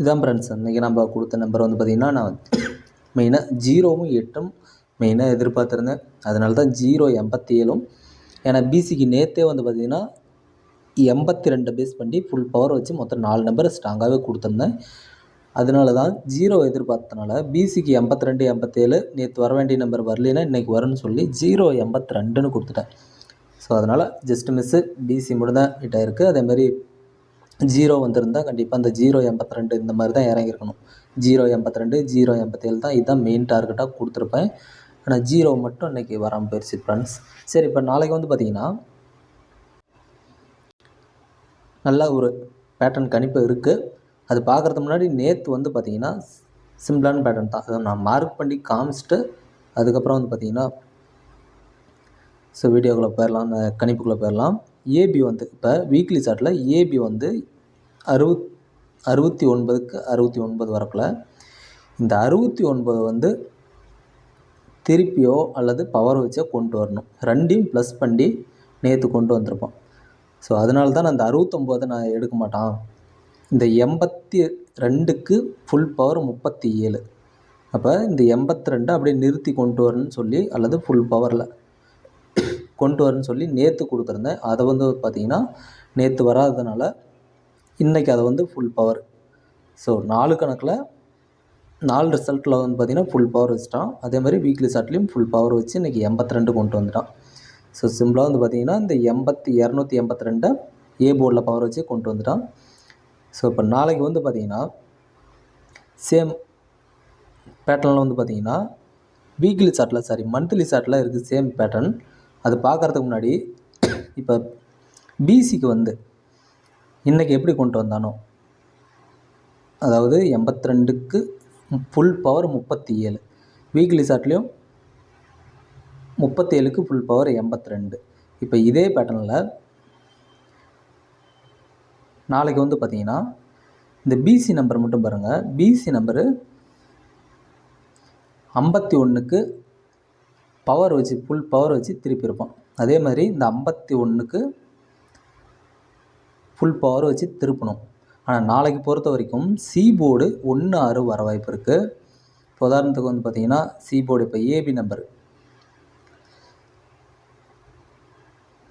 இதான் ஃப்ரெண்ட்ஸ் இன்றைக்கி நம்ம கொடுத்த நம்பர் வந்து பார்த்திங்கன்னா நான் மெயினாக ஜீரோவும் எட்டும் மெயினாக எதிர்பார்த்துருந்தேன். அதனால தான் ஜீரோ எண்பத்தி ஏழும் ஏன்னா பிசிக்கு நேற்றே வந்து பார்த்திங்கன்னா எண்பத்தி ரெண்டு பேஸ் பண்ணி ஃபுல் பவர் வச்சு மொத்தம் நாலு நம்பர் ஸ்ட்ராங்காகவே கொடுத்துருந்தேன். அதனால தான் ஜீரோ எதிர்பார்த்தனால பிசிக்கு எண்பத்தி ரெண்டு எண்பத்தேழு நேற்று வர வேண்டிய நம்பர் வரலைன்னா இன்றைக்கி வரும்னு சொல்லி ஜீரோ எண்பத்தி ரெண்டுன்னு கொடுத்துட்டேன். ஸோ அதனால் ஜஸ்ட் மிஸ்ஸு பிசி முடிந்தான் தான் ஹிட் ஆயிருக்கு. அதேமாதிரி ஜீரோ வந்திருந்தால் கண்டிப்பாக அந்த ஜீரோ எண்பத்தி ரெண்டு இந்த மாதிரி தான் இறங்கியிருக்கணும். ஜீரோ எண்பத்தி ரெண்டு ஜீரோ எண்பத்தேழு தான் இதுதான் மெயின் டார்கெட்டாக கொடுத்துருப்பேன். ஆனால் ஜீரோ மட்டும் இன்றைக்கி வராமல் போயிடுச்சு ஃப்ரெண்ட்ஸ் சரி இப்போ நாளைக்கு வந்து பார்த்திங்கன்னா நல்ல ஒரு பேட்டர்ன் கணிப்பு இருக்குது அது பார்க்குறதுக்கு முன்னாடி நேற்று வந்து பார்த்திங்கன்னா சிம்பிளான பேட்டர்ன் தான். அதை நான் மார்க் பண்ணி காமிச்சிட்டு அதுக்கப்புறம் வந்து பார்த்திங்கன்னா ஸோ வீடியோக்குள்ளே போயிடலாம் அந்த கணிப்புக்குள்ளே போயிடலாம் ஏபி வந்து இப்போ வீக்லி சார்ட்டில் ஏபி வந்து அறுபத் அறுபத்தி ஒன்பதுக்கு அறுபத்தி ஒன்பது வரக்குள்ள இந்த அறுபத்தி ஒன்பது வந்து திருப்பியோ அல்லது பவர் வச்சோ கொண்டு வரணும். ரெண்டையும் ப்ளஸ் பண்ணி நேற்று கொண்டு வந்திருப்போம். ஸோ அதனால தான் நான் அந்த அறுபத்தொம்போதை நான் எடுக்க மாட்டான். இந்த எண்பத்தி ரெண்டுக்கு ஃபுல் பவர் முப்பத்தி ஏழு. அப்போ இந்த எண்பத்தி ரெண்டை அப்படியே நிறுத்தி கொண்டு வரணும்னு சொல்லி அல்லது ஃபுல் பவரில் கொண்டு வரணும்னு சொல்லி நேற்று கொடுத்துருந்தேன். அதை வந்து பார்த்திங்கன்னா நேற்று வராததுனால இன்றைக்கி அதை வந்து ஃபுல் பவர் ஸோ நாலு கணக்கில் நாலு ரிசல்ட்டில் வந்து பார்த்திங்கன்னா ஃபுல் பவர் வச்சுட்டான். அதே மாதிரி வீக்லி சார்ட்லேயும் ஃபுல் பவர் வச்சு இன்றைக்கி எண்பத்தி ரெண்டு கொண்டு வந்துட்டான். ஸோ சிம்பிளாக வந்து பார்த்திங்கன்னா இந்த எண்பத்தி இரநூத்தி எண்பத்தி ரெண்டை ஏ போர்டில் பவர் வச்சு கொண்டு வந்துட்டான். ஸோ இப்போ நாளைக்கு வந்து பார்த்திங்கன்னா சேம் பேட்டர்னில் வந்து பார்த்திங்கன்னா வீக்லி சார்ட்டில் சாரி மந்த்லி சார்ட்டில் இருக்குது சேம் பேட்டர்ன் அது பார்க்குறதுக்கு முன்னாடி இப்போ பிசிக்கு வந்து இன்றைக்கி எப்படி கொண்டு வந்தானோ அதாவது எண்பத்தி ரெண்டுக்கு ஃபுல் பவர் முப்பத்தி ஏழு. வீக்லி சார்ட்லேயும் முப்பத்தேழுக்கு ஃபுல் பவர் எண்பத்தி ரெண்டு இப்போ இதே பேட்டர்னில் நாளைக்கு வந்து பார்த்தீங்கன்னா இந்த பிசி நம்பர் மட்டும் பாருங்கள் பிசி நம்பரு ஐம்பத்தி ஒன்றுக்கு பவர் வச்சு ஃபுல் பவர் வச்சு திருப்பி இருப்போம். அதே மாதிரி இந்த ஐம்பத்தி ஒன்றுக்கு ஃபுல் பவர் வச்சு திருப்பணும். ஆனால் நாளைக்கு பொறுத்த வரைக்கும் சி போர்டு ஒன்று ஆறு வர வாய்ப்பு இருக்குது இப்போ உதாரணத்துக்கு வந்து பார்த்தீங்கன்னா சி போர்டு இப்போ ஏபி நம்பர்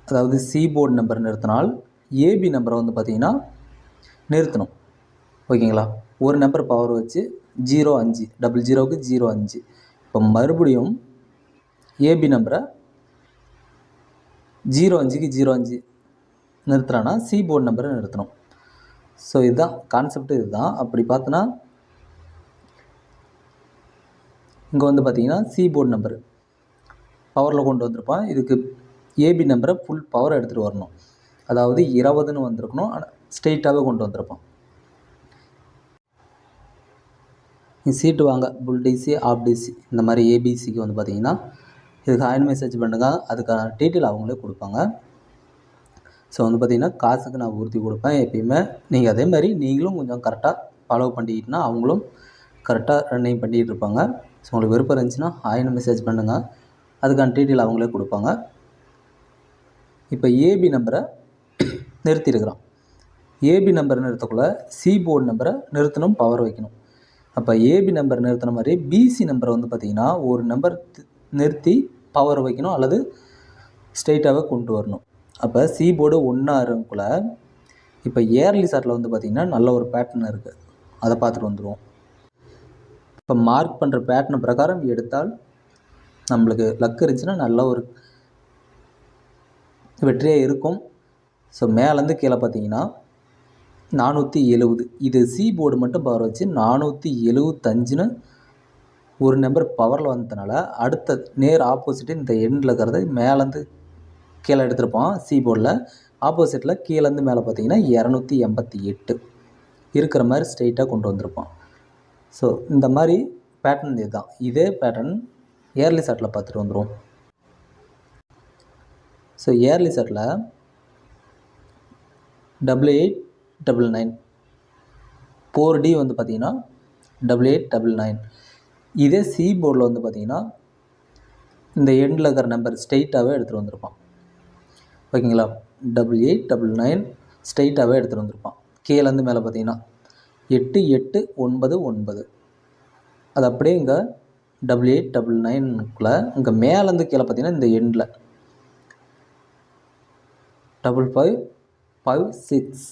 அதாவது சி போர்டு நம்பர் நிறுத்தினால் ஏபி நம்பரை வந்து பார்த்தீங்கன்னா நிறுத்தணும். ஓகேங்களா? ஒரு நம்பர் பவர் வச்சு ஜீரோ அஞ்சு டபுள் ஜீரோவுக்கு ஜீரோ அஞ்சு. இப்போ மறுபடியும் ஏபி நம்பரை ஜீரோ அஞ்சுக்கு ஜீரோ அஞ்சு நிறுத்துறான்னா சி போர்டு நம்பரை நிறுத்தணும். ஸோ இதுதான் கான்செப்ட் இதுதான். அப்படி பார்த்தோன்னா இங்கே வந்து பார்த்தீங்கன்னா சி போர்டு நம்பர் பவரில் கொண்டு வந்திருப்பான். இதுக்கு ஏபி நம்பரை ஃபுல் பவர் எடுத்துகிட்டு வரணும். அதாவது இருபதுன்னு வந்திருக்கணும். ஆனால் ஸ்ட்ரெயிட்டாகவே கொண்டு வந்திருப்பான். சீட்டு வாங்க. புல் டிசி ஆஃப் டிசி இந்த மாதிரி ஏபிசிக்கு வந்து பார்த்தீங்கன்னா இதுக்கு ஹாயின் மெசேஜ் பண்ணுங்க. அதுக்கான டீட்டெயில் அவங்களே கொடுப்பாங்க. ஸோ வந்து பார்த்திங்கன்னா காசுக்கு நான் உறுதி கொடுப்பேன் எப்பயுமே. நீங்கள் அதே மாதிரி நீங்களும் கொஞ்சம் கரெக்டாக ஃபாலோ பண்ணிக்கிட்டுனா அவங்களும் கரெக்டாக ரன்னிங் பண்ணிகிட்டு இருப்பாங்க. ஸோ உங்களுக்கு விருப்பம் இருந்துச்சுன்னா ஹாயின் மெசேஜ் பண்ணுங்கள் அதுக்கான டீட்டெயில் அவங்களே கொடுப்பாங்க. இப்போ ஏபி நம்பரை நிறுத்தியிருக்கிறான் ஏபி நம்பர் நிறுத்தக்குள்ளே சி போர்டு நம்பரை நிறுத்தணும் பவர் வைக்கணும். அப்போ ஏபி நம்பர் நிறுத்தின மாதிரி பிசி நம்பரை வந்து பார்த்திங்கன்னா ஒரு நம்பர் நிறுத்தி பவர் வைக்கணும் அல்லது ஸ்ட்ரெயிட்டாகவே கொண்டு வரணும். அப்போ சி போர்டு ஒன்றாருக்குள்ள இப்போ ஏர்லி சாட்டில் வந்து பார்த்திங்கன்னா நல்ல ஒரு பேட்டர்ன் இருக்குது அதை பார்த்துட்டு வந்துடுவோம் இப்போ மார்க் பண்ணுற பேட்டர்ன் பிரகாரம் எடுத்தால் நம்மளுக்கு லக் இருந்துச்சுன்னா நல்ல ஒரு வெற்றியாக இருக்கும். ஸோ மேலேருந்து கீழே பார்த்தீங்கன்னா நானூற்றி எழுபது இது சி போர்டு மட்டும் பவர் வச்சு நானூற்றி எழுபத்தஞ்சுன்னு ஒரு நம்பர் பவரில் வந்ததுனால அடுத்த நேர் ஆப்போசிட்டு இந்த எண்டில் இருக்கிறது மேலேருந்து கீழே எடுத்திருப்போம் சி போர்டில் ஆப்போசிட்டில் கீழேருந்து மேலே பார்த்தீங்கன்னா இரநூத்தி எண்பத்தி எட்டு இருக்கிற மாதிரி ஸ்ட்ரெயிட்டாக கொண்டு வந்திருப்போம். ஸோ இந்த மாதிரி பேட்டர்ன் இதுதான். இதே பேட்டர்ன் ஏர்லி செட்டில் பார்த்துட்டு வந்துடும் so early settle double eight double nine four D வந்து பார்த்தீங்கன்னா டபுள் எயிட் டபுள் நைன் இதே சி போர்டில் வந்து பார்த்தீங்கன்னா இந்த எண்டில் இருக்கிற நம்பர் ஸ்ட்ரெயிட்டாகவே எடுத்துகிட்டு வந்திருப்பான். ஓகேங்களா டபுள் எயிட் டபுள் நைன் ஸ்ட்ரெயிட்டாகவே எடுத்துகிட்டு வந்திருப்பான். கீழேருந்து மேலே பார்த்தீங்கன்னா எட்டு எட்டு ஒன்பது ஒன்பது. அது அப்படியே இங்கே டபுள் எயிட் டபுள் நைனுக்குள்ளே இங்கே மேலேருந்து கீழே பார்த்தீங்கன்னா இந்த எண்டில் டபுள் ஃபைவ் ஃபைவ் சிக்ஸ்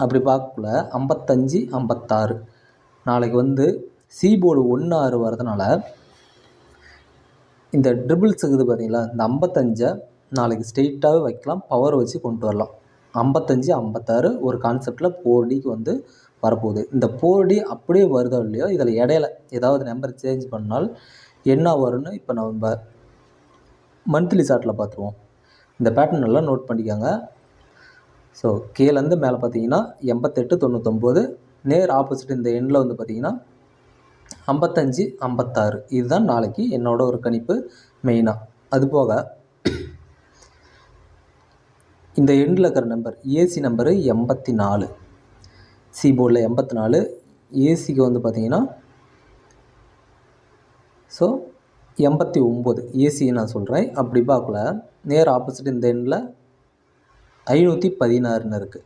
அப்படி பார்க்கக்குள்ள ஐம்பத்தஞ்சு ஐம்பத்தாறு. நாளைக்கு வந்து சி போர்டு ஒன்று ஆறு வரதுனால இந்த ட்ரிபிள்ஸ் இருக்குது பார்த்தீங்களா இந்த ஐம்பத்தஞ்சை நாளைக்கு ஸ்ட்ரெயிட்டாகவே வைக்கலாம் பவர் வச்சு கொண்டு வரலாம். ஐம்பத்தஞ்சு ஐம்பத்தாறு ஒரு கான்செப்டில் ஃபோர் டிக்கு வந்து வரப்போகுது. இந்த ஃபோர் டி அப்படியே வருதோ இல்லையோ இதில் இடையில ஏதாவது நம்பர் சேஞ்ச் பண்ணால் என்ன வரும்னு இப்போ நம்ம மந்த்லி சார்ட்டில் பார்த்துருவோம். இந்த பேட்டர்ன் எல்லாம் நோட் பண்ணிக்கோங்க. ஸோ கீழேருந்து மேலே பார்த்தீங்கன்னா எண்பத்தெட்டு தொண்ணூத்தொம்பது நேர் ஆப்போசிட் இந்த எண்ணில் வந்து பார்த்தீங்கன்னா ஐம்பத்தஞ்சு ஐம்பத்தாறு. இதுதான் நாளைக்கு என்னோட ஒரு கணிப்பு மெயினாக அதுபோக இந்த எண்டில் இருக்கிற நம்பர் ஏசி நம்பரு எண்பத்தி நாலு சி போர்டில் எண்பத்தி நாலு ஏசிக்கு வந்து பார்த்தீங்கன்னா ஸோ எண்பத்தி ஒம்பது. ஏசியை நான் சொல்கிறேன் அப்படி பார்க்கல. நேர் ஆப்போசிட் இந்த எண்டில் ஐநூற்றி பதினாறுன்னு இருக்குது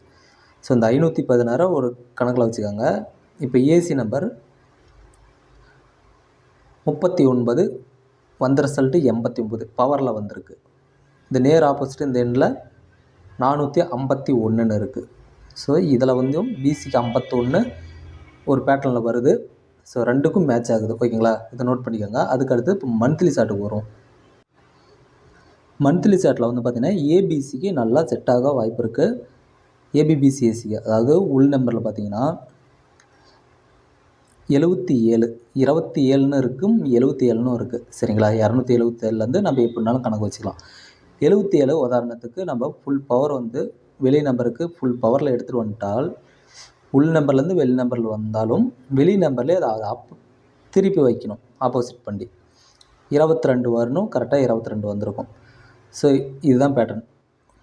ஸோ இந்த ஐநூற்றி பதினாறை ஒரு கணக்கில் வச்சுக்கோங்க. இப்போ ஏசி நம்பர் முப்பத்தி ஒன்பது வந்த ரிசல்ட்டு எண்பத்தி ஒம்பது பவரில் வந்திருக்கு. இந்த நேர் ஆப்போசிட் இந்த எண்ணில் நானூற்றி ஐம்பத்தி ஒன்றுன்னு இருக்குது ஸோ இதில் வந்து பிசிக்கு ஐம்பத்தொன்று ஒரு பேட்டர்னில் வருது. ஸோ ரெண்டுக்கும் மேட்ச் ஆகுது. ஓகேங்களா இதை நோட் பண்ணிக்கோங்க. அதுக்கடுத்து இப்போ மந்த்லி சார்ட்டுக்கு வரும் மந்த்லி சார்ட்டில் வந்து பார்த்திங்கன்னா ஏபிசிக்கு நல்லா செட் ஆக வாய்ப்பு இருக்குது ஏபிபிசிஎஸ்சிக்கு அதாவது உள் நம்பரில் பார்த்தீங்கன்னா எழுபத்தி ஏழு இருபத்தி ஏழுன்னு இருக்கும் எழுபத்தி ஏழுன்னு இருக்குது சரிங்களா? இரநூத்தி எழுபத்தேழுலேருந்து நம்ம எப்படினாலும் கணக்கு வச்சுக்கலாம். எழுபத்தி ஏழு உதாரணத்துக்கு நம்ம ஃபுல் பவர் வந்து வெளி நம்பருக்கு ஃபுல் பவரில் எடுத்துகிட்டு வந்துட்டால் உள் நம்பர்லேருந்து வெளி நம்பரில் வந்தாலும் வெளி நம்பர்லேயே அதை அப் திருப்பி வைக்கணும் ஆப்போசிட் பண்ணி இருபத்தி ரெண்டு வரணும் கரெக்டாக இருபத்தி ரெண்டு வந்திருக்கும். ஸோ இதுதான் பேட்டர்ன்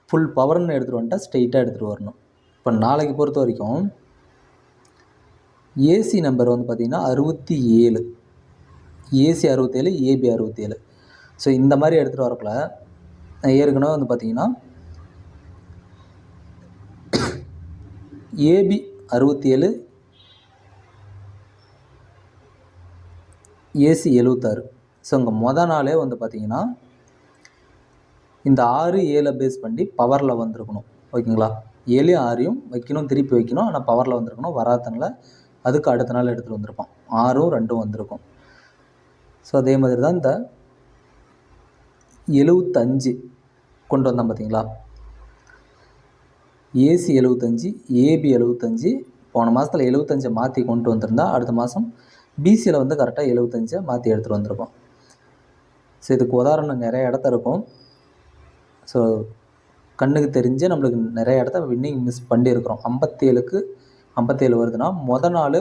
ஃபுல் பவர்னு எடுத்துகிட்டு வந்துட்டால் ஸ்ட்ரெயிட்டாக எடுத்துகிட்டு வரணும். இப்போ நாளைக்கு பொறுத்த வரைக்கும் ஏசி நம்பர் வந்து பார்த்திங்கன்னா அறுபத்தி ஏழு. ஏசி அறுபத்தேழு ஏபி அறுபத்தேழு. ஸோ இந்த மாதிரி எடுத்துகிட்டு வரக்குள்ள நான் ஏற்கனவே வந்து பார்த்திங்கன்னா ஏபி அறுபத்தி ஏழு ஏசி எழுபத்தாறு. ஸோ இங்கே மொதல் நாளே வந்து பார்த்திங்கன்னா இந்த ஆறு ஏழை பேஸ் பண்ணி பவரில் வந்திருக்கணும். ஓகேங்களா? ஏழு ஆறையும் வைக்கணும் திருப்பி வைக்கணும். ஆனால் பவரில் வந்திருக்கணும். வராதனால அதுக்கு அடுத்த நாள் எடுத்துகிட்டு வந்திருப்பான். ஆறும் ரெண்டும் வந்திருக்கும். ஸோ அதே மாதிரி தான் இந்த எழுவத்தஞ்சு கொண்டு வந்தோம் பார்த்தீங்களா ஏசி எழுவத்தஞ்சு ஏபி எழுவத்தஞ்சு போன மாதத்தில் எழுவத்தஞ்சை மாற்றி கொண்டு வந்திருந்தா அடுத்த மாதம் பிசியில் வந்து கரெக்டாக எழுவத்தஞ்சை மாற்றி எடுத்துகிட்டு வந்திருப்போம் ஸோ இதுக்கு உதாரணம் நிறைய இடத்த இருக்கும். ஸோ கண்ணுக்கு தெரிஞ்சு நம்மளுக்கு நிறைய இடத்த வின்னிங் மிஸ் பண்ணியிருக்கிறோம். ஐம்பத்தேழுக்கு ஐம்பத்தேழு வருதுன்னா மொதல் நாள்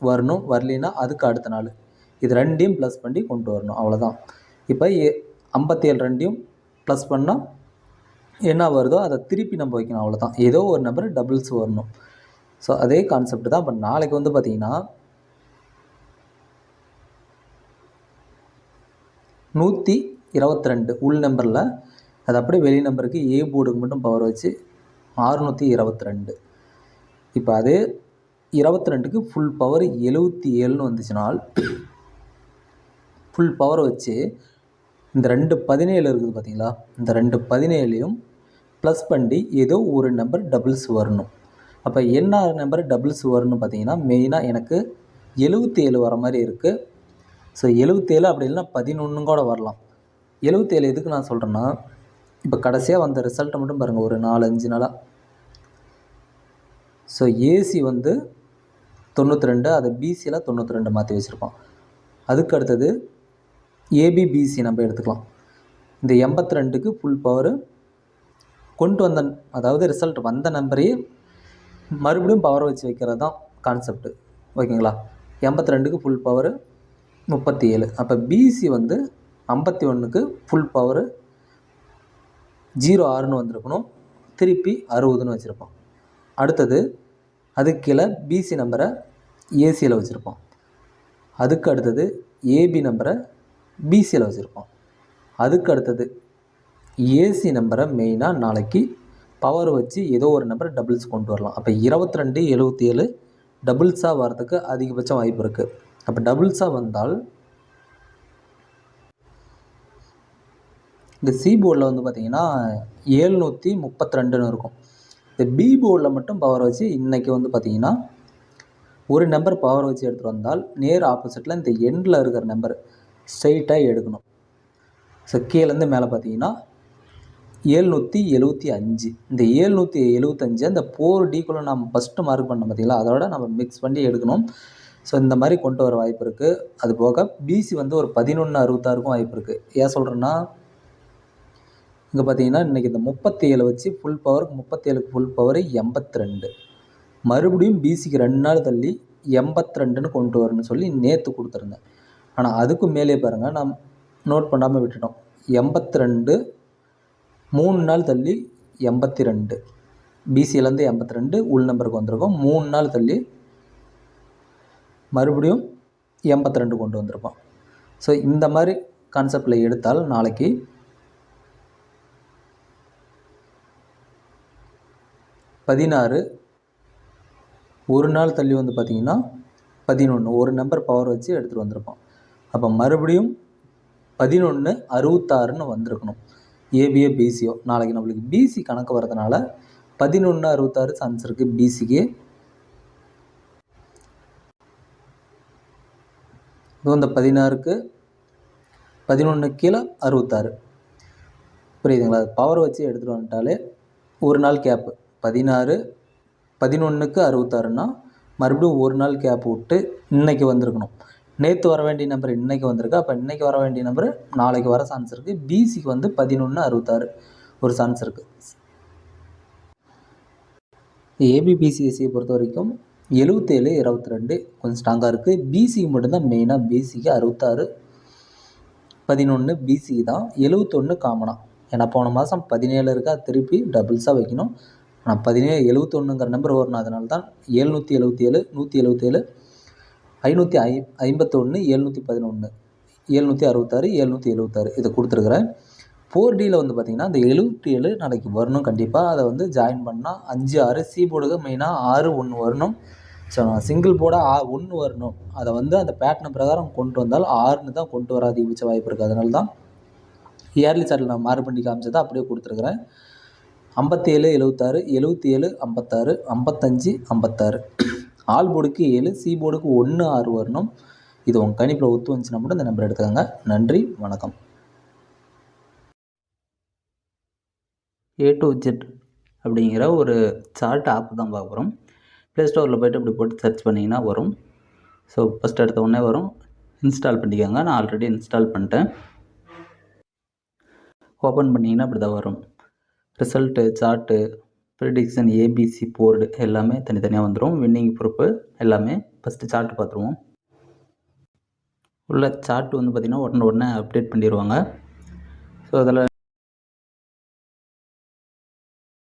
வரணும் வரலின்னா அதுக்கு அடுத்த நாள். இது ரெண்டையும் ப்ளஸ் பண்ணி கொண்டு வரணும் அவ்வளோதான் இப்போ ஏ ஐம்பத்தேழு ரெண்டையும் ப்ளஸ் பண்ணால் என்ன வருதோ அதை திருப்பி நம்ம வைக்கணும் அவ்வளோதான் ஏதோ ஒரு நம்பர் டபுள்ஸ் வரணும். ஸோ அதே கான்செப்ட் தான். இப்போ நாளைக்கு வந்து பார்த்திங்கன்னா நூற்றி இருபத்தி ரெண்டு உள் நம்பரில் அது அப்படியே வெளி நம்பருக்கு ஏ போர்டுக்கு மட்டும் பவர் வச்சு ஆறுநூற்றி இருபத்தி ரெண்டு இப்போ அதே இருபத்தி ரெண்டுக்கு ஃபுல் பவர் எழுபத்தி ஏழுன்னு வந்துச்சுனால் ஃபுல் பவர் வச்சு இந்த ரெண்டு பதினேழு இருக்குது பார்த்தீங்களா இந்த ரெண்டு பதினேழையும் ப்ளஸ் பண்ணி ஏதோ ஒரு நம்பர் டபுள்ஸ் வரணும். அப்போ என்ன நம்பர் டபுள்ஸ் வரணும் பார்த்தீங்கன்னா மெயினாக எனக்கு எழுபத்தி ஏழு வர மாதிரி இருக்குது ஸோ எழுபத்தேழு அப்படி இல்லைன்னா பதினொன்று கூட வரலாம். எழுபத்தேழு எதுக்கு நான் சொல்கிறேன்னா இப்போ கடைசியாக வந்த ரிசல்ட்டை மட்டும் பாருங்கள் ஒரு நாலு அஞ்சு நாளாக ஸோ ஏசி வந்து தொண்ணூற்றி ரெண்டு அதை பிசியில் தொண்ணூற்றி ரெண்டு மாற்றி வச்சுருப்போம் அதுக்கு அடுத்தது ஏபிபிசி நம்ம எடுத்துக்கலாம். இந்த எண்பத்தி ரெண்டுக்கு ஃபுல் பவரு கொண்டு வந்த அதாவது ரிசல்ட் வந்த நம்பரையே மறுபடியும் பவர் வச்சு வைக்கிறது தான் கான்செப்ட்டு ஓகேங்களா எண்பத்தி ரெண்டுக்கு ஃபுல் பவரு முப்பத்தி ஏழு அப்போ பிசி வந்து ஐம்பத்தி ஒன்றுக்கு ஃபுல் பவரு ஜீரோ ஆறுன்னு வந்திருக்கணும். திருப்பி அறுபதுன்னு வச்சுருப்போம். அடுத்தது அதுக்கு கீழே பிசி நம்பரை ஏசியில் வச்சுருப்போம். அதுக்கு அடுத்தது ஏபி நம்பரை பிசியில் வச்சுருப்போம். அதுக்கு அடுத்தது ஏசி நம்பரை மெயினாக நாளைக்கு பவர் வச்சு ஏதோ ஒரு நம்பர் டபுள்ஸ் கொண்டு வரலாம். அப்போ இருபத்தி ரெண்டு எழுபத்தி ஏழு டபுள்ஸாக வரதுக்கு அதிகபட்சம் வாய்ப்பு இருக்குது அப்போ டபுள்ஸாக வந்தால் இந்த சி போர்டில் வந்து பார்த்தீங்கன்னா ஏழ்நூற்றி முப்பத்தி ரெண்டுன்னு இருக்கும். இந்த பி போர்டில் மட்டும் பவர் வச்சு இன்றைக்கி வந்து பார்த்தீங்கன்னா ஒரு நம்பர் பவர் வச்சு எடுத்துகிட்டு வந்தால் நேர் ஆப்போசிட்டில் இந்த எண்டில் இருக்கிற நம்பர் ஸ்ட்ரைட்டாக எடுக்கணும். ஸோ கீழேருந்து மேலே பார்த்தீங்கன்னா ஏழ்நூற்றி எழுபத்தி அஞ்சு. இந்த ஏழ்நூற்றி எழுபத்தஞ்சு அந்த போர் டீக்குள்ளே நம்ம ஃபஸ்ட்டு மார்க் பண்ண பார்த்தீங்களா அதோட நம்ம மிக்ஸ் பண்ணி எடுக்கணும். ஸோ இந்த மாதிரி கொண்டு வர வாய்ப்பு இருக்குது அது போக பிசி வந்து ஒரு பதினொன்று அறுபத்தாறுக்கும் வாய்ப்பு இருக்குது ஏன் சொல்கிறேன்னா இங்கே பார்த்தீங்கன்னா இன்றைக்கி இந்த முப்பத்தி ஏழு வச்சு ஃபுல் பவருக்கு முப்பத்தேழுக்கு ஃபுல் பவர் எண்பத்தி ரெண்டு மறுபடியும் பிசிக்கு ரெண்டு நாள் தள்ளி எண்பத்தி ரெண்டுன்னு கொண்டு வரணும்னு சொல்லி நேற்று கொடுத்துருந்தேன். ஆனால் அதுக்கும் மேலே பாருங்கள் நான் நோட் பண்ணாமல் விட்டுட்டோம். எண்பத்தி ரெண்டு மூணு நாள் தள்ளி எண்பத்தி ரெண்டு பிசியிலேருந்து எண்பத்தி ரெண்டு உள் நம்பருக்கு வந்திருக்கோம். மூணு நாள் தள்ளி மறுபடியும் எண்பத்தி ரெண்டு கொண்டு வந்திருப்போம் ஸோ இந்த மாதிரி கான்செப்டில் எடுத்தால் நாளைக்கு பதினாறு. ஒரு நாள் தள்ளி வந்து பார்த்திங்கன்னா பதினொன்று ஒரு நம்பர் பவர் வச்சு எடுத்துகிட்டு வந்திருப்போம். அப்போ மறுபடியும் பதினொன்று அறுபத்தாறுன்னு வந்திருக்கணும். ஏபிஏ பிசிஓ நாளைக்கு நம்மளுக்கு பிசி கணக்கு வரதுனால பதினொன்று அறுபத்தாறு சான்ஸ் இருக்குது பிசிக்கு இது இந்த பதினாறுக்கு பதினொன்று கீழே அறுபத்தாறு. புரியுதுங்களா? பவர் வச்சு எடுத்துகிட்டு வந்துட்டாலே ஒரு நாள் கேப்பு பதினாறு பதினொன்றுக்கு அறுபத்தாறுனா மறுபடியும் ஒரு நாள் கேப் விட்டு இன்றைக்கி வந்திருக்கணும். நேற்று வர வேண்டிய நம்பர் இன்றைக்கி வந்திருக்கு. அப்போ இன்றைக்கி வர வேண்டிய நம்பர் நாளைக்கு வர சான்ஸ் இருக்குது பிசிக்கு வந்து பதினொன்று அறுபத்தாறு ஒரு சான்ஸ் இருக்குது ஏபிபிசிஎஸ்சியை பொறுத்த வரைக்கும் எழுபத்தேழு இருபத்தி ரெண்டு கொஞ்சம் ஸ்ட்ராங்காக இருக்குது பிசிக்கு மட்டும்தான் மெயினாக பிசிக்கு அறுபத்தாறு பதினொன்று பிசிக்கு தான் எழுவத்தொன்று காமனாக ஏன்னா போன மாதம் பதினேழு இருக்கா திருப்பி டபுள்ஸாக வைக்கணும். ஆனால் பதினேழு எழுவத்தொன்னுங்கிற நம்பர் வரணும் அதனால தான் ஏழ்நூற்றி எழுபத்தி ஏழு நூற்றி எழுபத்தேழு ஐநூற்றி ஐ ஐம்பத்தொன்று எழுநூற்றி பதினொன்று எழுநூற்றி அறுபத்தாறு எழுநூற்றி எழுபத்தாறு இதை கொடுத்துருக்குறேன். ஃபோர் டியில் வந்து பார்த்திங்கன்னா அந்த எழுபத்தி ஏழு நாளைக்கு வரணும் கண்டிப்பாக அதை வந்து ஜாயின் பண்ணால் அஞ்சு ஆறு சி போர்டுக்கு மெயினாக ஆறு ஒன்று வரணும். ஸோ சிங்கிள் போர்டாக ஆ ஒன்று வரணும். அதை வந்து அந்த பேட்டர்ன் பிரகாரம் கொண்டு வந்தால் ஆறுன்னு தான் கொண்டு வர அதிகபட்ச வாய்ப்பு இருக்குது அதனால தான் இயர்லி சார்ட்டில் நான் மாறு பண்ணி காமிச்சதை அப்படியே கொடுத்துருக்குறேன். ஐம்பத்தேழு எழுபத்தாறு எழுபத்தி ஏழு ஐம்பத்தாறு ஐம்பத்தஞ்சு ஐம்பத்தாறு. ஆல் போர்டுக்கு ஏழு சி போர்டுக்கு ஒன்று ஆறு வரணும். இது உங்கள் கணிப்பில் ஒத்து வந்துச்சுன்னா மட்டும் இந்த நம்பர் எடுத்துக்கோங்க. நன்றி வணக்கம். ஏ டு ஜெட் அப்படிங்கிற ஒரு சார்ட் ஆப் தான் பார்க்குறோம் ப்ளே ஸ்டோரில் போய்ட்டு இப்படி போட்டு சர்ச் பண்ணிங்கன்னா வரும். ஸோ ஃபஸ்ட் எடுத்த உடனே வரும். இன்ஸ்டால் பண்ணிக்கோங்க. நான் ஆல்ரெடி இன்ஸ்டால் பண்ணிட்டேன். ஓப்பன் பண்ணிங்கன்னா இப்படி தான் வரும். Result chart prediction ABC board எல்லாமே தனித்தனியாக வந்துடும் வின்னிங் ப்ரூஃபு எல்லாமே ஃபஸ்ட்டு சார்ட்டு பார்த்துருவோம். உள்ள சார்ட் வந்து பார்த்திங்கன்னா உடனே உடனே அப்டேட் பண்ணிடுவாங்க ஸோ அதில்